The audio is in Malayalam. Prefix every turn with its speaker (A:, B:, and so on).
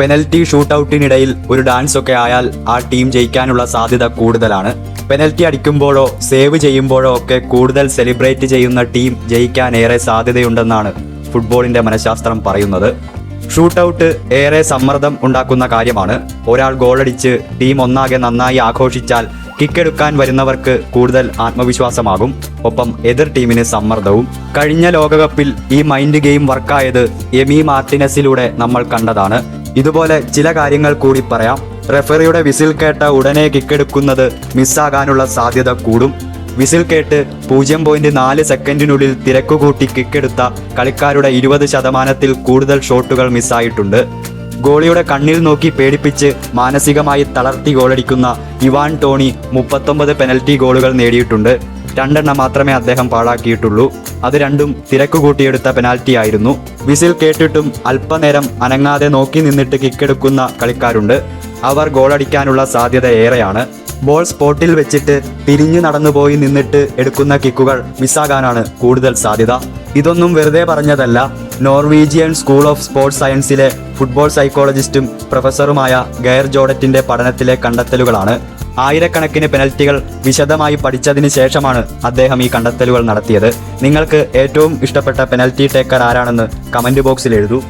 A: പെനൽറ്റി ഷൂട്ടൌട്ടിനിടയിൽ ഒരു ഡാൻസ് ഒക്കെ ആയാൽ ആ ടീം ജയിക്കാനുള്ള സാധ്യത കൂടുതലാണ്. പെനൽറ്റി അടിക്കുമ്പോഴോ സേവ് ചെയ്യുമ്പോഴോ ഒക്കെ കൂടുതൽ സെലിബ്രേറ്റ് ചെയ്യുന്ന ടീം ജയിക്കാൻ ഏറെ സാധ്യതയുണ്ടെന്നാണ് ഫുട്ബോളിന്റെ മനഃശാസ്ത്രം പറയുന്നത്. ഷൂട്ടൌട്ട് ഏറെ സമ്മർദ്ദം ഉണ്ടാക്കുന്ന കാര്യമാണ്. ഒരാൾ ഗോളടിച്ച് ടീം ഒന്നാകെ നന്നായി ആഘോഷിച്ചാൽ കിക്കെടുക്കാൻ വരുന്നവർക്ക് കൂടുതൽ ആത്മവിശ്വാസമാകും. ഒപ്പം എതിർ ടീമിന് സമ്മർദ്ദവും. കഴിഞ്ഞ ലോകകപ്പിൽ ഈ മൈൻഡ് ഗെയിം വർക്കായത് എമി മാർട്ടിനസിലൂടെ നമ്മൾ കണ്ടതാണ്. ഇതുപോലെ ചില കാര്യങ്ങൾ കൂടി പറയാം. റെഫറിയുടെ വിസിൽ കേട്ട ഉടനെ കിക്കെടുക്കുന്നത് മിസ്സാകാനുള്ള സാധ്യത കൂടും. വിസിൽ കേട്ട് പൂജ്യം പോയിന്റ് നാല് സെക്കൻഡിനുള്ളിൽ തിരക്കുകൂട്ടി കിക്കെടുത്ത കളിക്കാരുടെ ഇരുപത് ശതമാനത്തിൽ കൂടുതൽ ഷോട്ടുകൾ മിസ്സായിട്ടുണ്ട്. ഗോളിയുടെ കണ്ണിൽ നോക്കി പേടിപ്പിച്ച് മാനസികമായി തളർത്തി ഗോളടിക്കുന്ന ഇവാൻ ടോണി മുപ്പത്തൊമ്പത് പെനൽറ്റി ഗോളുകൾ നേടിയിട്ടുണ്ട്. രണ്ടെണ്ണം മാത്രമേ അദ്ദേഹം പാഴാക്കിയിട്ടുള്ളൂ. അത് രണ്ടും തിരക്ക് കൂട്ടിയെടുത്ത പെനാൽറ്റി ആയിരുന്നു. വിസിൽ കേട്ടിട്ടും അല്പനേരം അനങ്ങാതെ നോക്കി നിന്നിട്ട് കിക്കെടുക്കുന്ന കളിക്കാരുണ്ട്. അവർ ഗോളടിക്കാനുള്ള സാധ്യത ഏറെയാണ്. ബോൾ സ്പോട്ടിൽ വെച്ചിട്ട് തിരിഞ്ഞു നടന്നുപോയി നിന്നിട്ട് എടുക്കുന്ന കിക്കുകൾ മിസ്സാകാനാണ് കൂടുതൽ സാധ്യത. ഇതൊന്നും വെറുതെ പറഞ്ഞതല്ല. നോർവീജിയൻ സ്കൂൾ ഓഫ് സ്പോർട്സ് സയൻസിലെ ഫുട്ബോൾ സൈക്കോളജിസ്റ്റും പ്രൊഫസറുമായ ഗയർ ജോഡറ്റിന്റെ പഠനത്തിലെ കണ്ടെത്തലുകളാണ്. ആയിരക്കണക്കിന് പെനൽറ്റികൾ വിശദമായി പഠിച്ചതിന് ശേഷമാണ് അദ്ദേഹം ഈ കണ്ടെത്തലുകൾ നടത്തിയത്. നിങ്ങൾക്ക് ഏറ്റവും ഇഷ്ടപ്പെട്ട പെനൽറ്റി ടേക്കർ ആരാണെന്ന് കമന്റ് ബോക്സിൽ എഴുതൂ.